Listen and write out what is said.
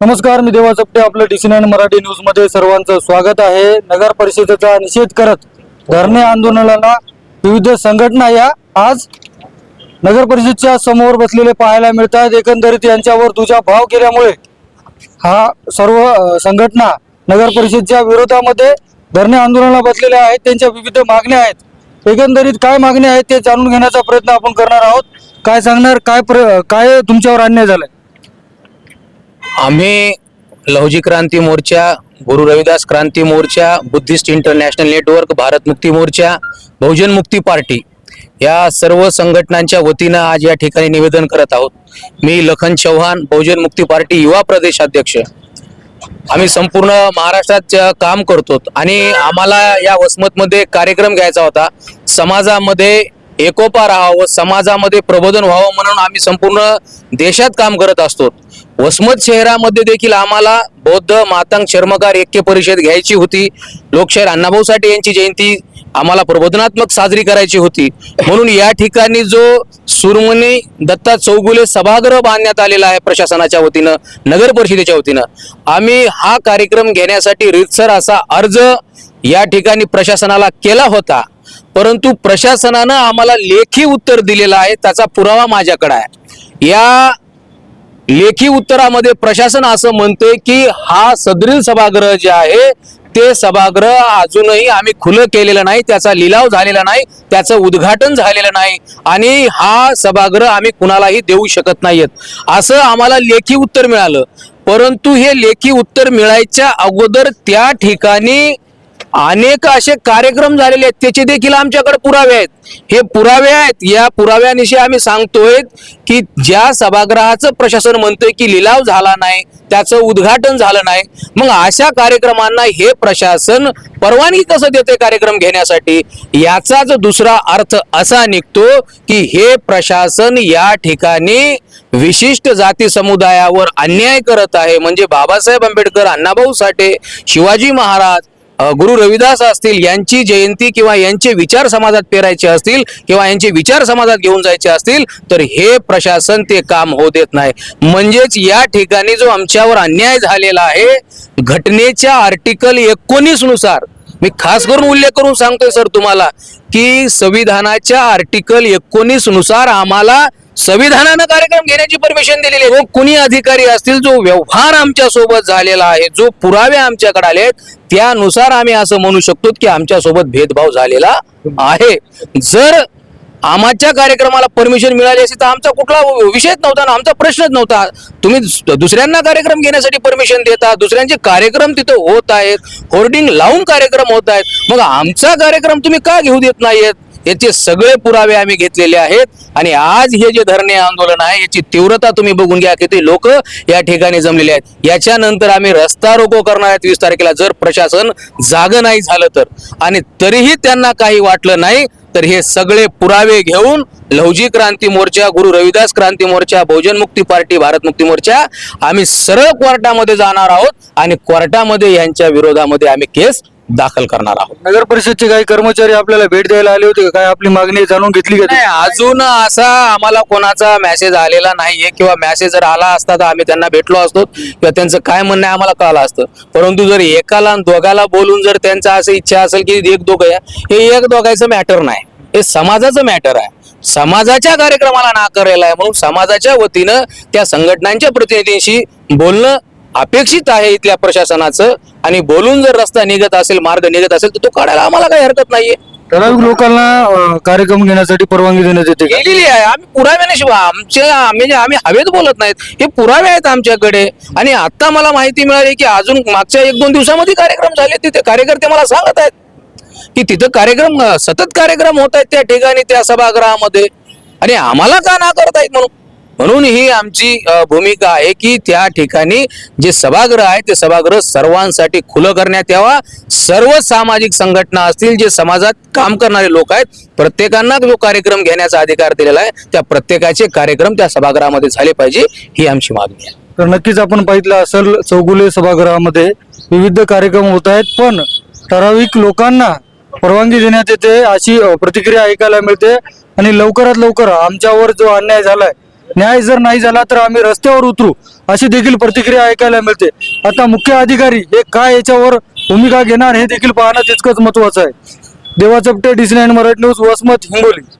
नमस्कार मी देवा चपटे आपलं D nine Marathi न्यूजमध्ये सर्वांचं स्वागत आहे. नगर परिषदेचा निषेध करत धरणे आंदोलनाला विविध संघटना या आज नगर परिषदच्या समोर बसलेले पाहायला मिळतात. एकंदरीत यांच्यावर तुझा भाव केल्यामुळे हा सर्व संघटना नगर परिषदच्या विरोधामध्ये धरणे आंदोलनाला बसलेल्या आहेत. त्यांच्या विविध मागण्या आहेत. एकंदरीत काय मागण्या आहेत ते जाणून घेण्याचा प्रयत्न आपण करणार आहोत. काय सांगणार काय प्र काय तुमच्यावर अन्याय झालाय? आम्ही Lahuji Kranti Morcha Guru Ravidas Kranti Morcha Buddhist international network Bharat Mukti Morcha Bahujan मुक्ती पार्टी या सर्व संघटनांच्या वतीनं आज या ठिकाणी निवेदन करत आहोत. मी लखन चव्हाण बहुजन मुक्ती पार्टी युवा प्रदेशाध्यक्ष आम्ही संपूर्ण महाराष्ट्रात काम करतो आणि आम्हाला या वसमतमध्ये कार्यक्रम घ्यायचा होता. समाजामध्ये एकोपा राहावं समाजामध्ये प्रबोधन व्हावं म्हणून आम्ही संपूर्ण देशात काम करत असतो. वसमत शहरामध्ये देखील आम्हाला बौद्ध मातंग चर्मकार ऐक्य परिषद घ्यायची होती. लोकशाहीर अण्णाभाऊ साठे यांची जयंती आम्हाला प्रबोधनात्मक साजरी करायची होती. म्हणून या ठिकाणी जो सुरमणी दत्ता चौगुले सभागृह बांधण्यात आलेला आहे प्रशासनाच्या वतीनं नगर परिषदेच्या वतीनं आम्ही हा कार्यक्रम घेण्यासाठी रितसर असा अर्ज या ठिकाणी प्रशासनाला केला होता. परंतु प्रशासनानं आम्हाला लेखी उत्तर दिलेलं आहे त्याचा पुरावा माझ्याकडे आहे. या लेखी उत्तरामध्ये प्रशासन असं म्हणते की हा सदरील सभागृह जे आहे ते सभागृह अजूनही आम्ही खुलं केलेलं नाही त्याचा लिलाव झालेला नाही त्याचं उद्घाटन झालेलं नाही आणि हा सभागृह आम्ही कुणालाही देऊ शकत नाहीयेत. असं आम्हाला लेखी उत्तर मिळालं. परंतु हे लेखी उत्तर मिळायच्या अगोदर त्या ठिकाणी अनेक असे कार्यक्रम झालेले आहेत. त्याचे देखील आमच्याकडे पुरावे आहेत. हे पुरावे आहेत. या पुराव्यानिशी आम्ही सांगतोय की ज्या सभागृहाचं प्रशासन म्हणतोय की लिलाव झाला नाही त्याचं उद्घाटन झालं नाही मग अशा कार्यक्रमांना हे प्रशासन परवानगी कसं देते कार्यक्रम घेण्यासाठी? याचाच दुसरा अर्थ असा निघतो की हे प्रशासन या ठिकाणी विशिष्ट जाती समुदायावर अन्याय करत आहे. म्हणजे बाबासाहेब आंबेडकर अण्णाभाऊ साठे शिवाजी महाराज गुरु रविदास असतील यांची जयंती किंवा यांचे विचार समाजात पेरायचे असतील किंवा यांचे विचार समाजात घेऊन जायचे असतील तर हे प्रशासन ते काम होऊ देत नाही. म्हणजेच या ठिकाणी जो आमच्यावर अन्याय झालेला आहे घटनेच्या आर्टिकल एकोणीसनुसार मी खास करून उल्लेख करून सांगतोय सर तुम्हाला की संविधानाच्या आर्टिकल एकोणीसनुसार आम्हाला संविधानानं कार्यक्रम घेण्याची परमिशन दिलेली आहे. जो कुणी अधिकारी असतील जो व्यवहार आमच्यासोबत झालेला आहे जो पुरावे आमच्याकडे आले आहेत त्यानुसार आम्ही असं म्हणू शकतो की आमच्यासोबत भेदभाव झालेला आहे. जर आमच्या कार्यक्रमाला परमिशन मिळाली असेल तर आमचा कुठला विषयच नव्हता ना आमचा प्रश्नच नव्हता. तुम्ही दुसऱ्यांना कार्यक्रम घेण्यासाठी परमिशन देता दुसऱ्यांचे कार्यक्रम तिथं होत आहेत होर्डिंग लावून कार्यक्रम होत आहेत. मग आमचा कार्यक्रम तुम्ही का घेऊ देत नाहीयेत? याचे सगळे पुरावे आम्ही घेतलेले आहेत. आणि आज हे जे धरणे आंदोलन आहे याची तीव्रता तुम्ही बघून घ्या किती लोक या ठिकाणी जमलेले आहेत. याच्यानंतर आम्ही रस्ता रोको करणार आहेत वीस तारखेला जर प्रशासन जाग नाही झालं तर. आणि तरीही त्यांना काही वाटलं नाही तर हे सगळे पुरावे घेऊन लवजी क्रांती मोर्चा गुरु रविदास क्रांती मोर्चा बहुजन मुक्ती पार्टी भारत मुक्ती मोर्चा आम्ही सरळ कोर्टामध्ये जाणार आहोत. आणि कोर्टामध्ये यांच्या विरोधामध्ये आम्ही केस दाखल करणार आहोत. नगर परिषदचे काही कर्मचारी आपल्याला भेट द्यायला आले होते का? काय आपली मागणी जाणून घेतली का? नाही अजून असा आम्हाला कोणाचा मेसेज आलेला नाहीये किंवा मेसेज जर आला असता तर आम्ही त्यांना भेटलो असतो किंवा त्यांचं काय म्हणणं आहे आम्हाला कळलं असतं. परंतु जर एकाला आणि दोघाला बोलून जर त्यांचा असं इच्छा असेल की एक दोघं या हे एक दोघायचं मॅटर नाही. हे समाजाचं मॅटर आहे. समाजाच्या कार्यक्रमाला नाकारलेला आहे म्हणून समाजाच्या वतीनं त्या संघटनांच्या प्रतिनिधींशी बोलणं अपेक्षित आहे इथल्या प्रशासनाचं. आणि बोलून जर रस्ता निघत असेल मार्ग निघत असेल तर तो काढायला आम्हाला काही हरकत नाहीये. ठराविक लोकांना कार्यक्रम घेण्यासाठी परवानगी देण्यात येते का गेलेली आहे. आम्ही पुराव्याने शिवाय आमचे आम्ही जे- आम्ही हवेत बोलत नाहीत. हे पुरावे आहेत आमच्याकडे. आणि आता मला माहिती मिळाली की अजून मागच्या एक दोन दिवसामध्ये कार्यक्रम झाले. तिथे कार्यकर्ते मला सांगत आहेत की तिथं कार्यक्रम सतत कार्यक्रम होत आहेत त्या ठिकाणी त्या सभागृहामध्ये. आणि आम्हाला का ना करतायत म्हणून? म्हणून ही आमची भूमिका आहे की त्या ठिकाणी जे सभागृह आहे ते सभागृह सर्वांसाठी खुलं करण्यात यावा. सर्व सामाजिक संघटना असतील जे समाजात काम करणारे लोक आहेत प्रत्येकांना जो कार्यक्रम घेण्याचा अधिकार दिलेला आहे त्या प्रत्येकाचे कार्यक्रम त्या सभागृहामध्ये झाले पाहिजे ही आमची मागणी आहे. तर नक्कीच आपण पाहिलं असेल चौगुले सभागृहामध्ये विविध कार्यक्रम होत आहेत पण ठराविक लोकांना परवानगी देण्यात येते अशी प्रतिक्रिया ऐकायला मिळते. आणि लवकरात लवकर आमच्यावर जो अन्याय झालाय न्याय जर नाही झाला तर आम्ही रस्त्यावर उतरू अशी देखील प्रतिक्रिया ऐकायला मिळते. आता मुख्य अधिकारी हे काय याच्यावर भूमिका घेणार हे देखील पाहणं तितकंच महत्वाचं आहे. Deva Chapte DC Marathi news Vasmat Hingoli.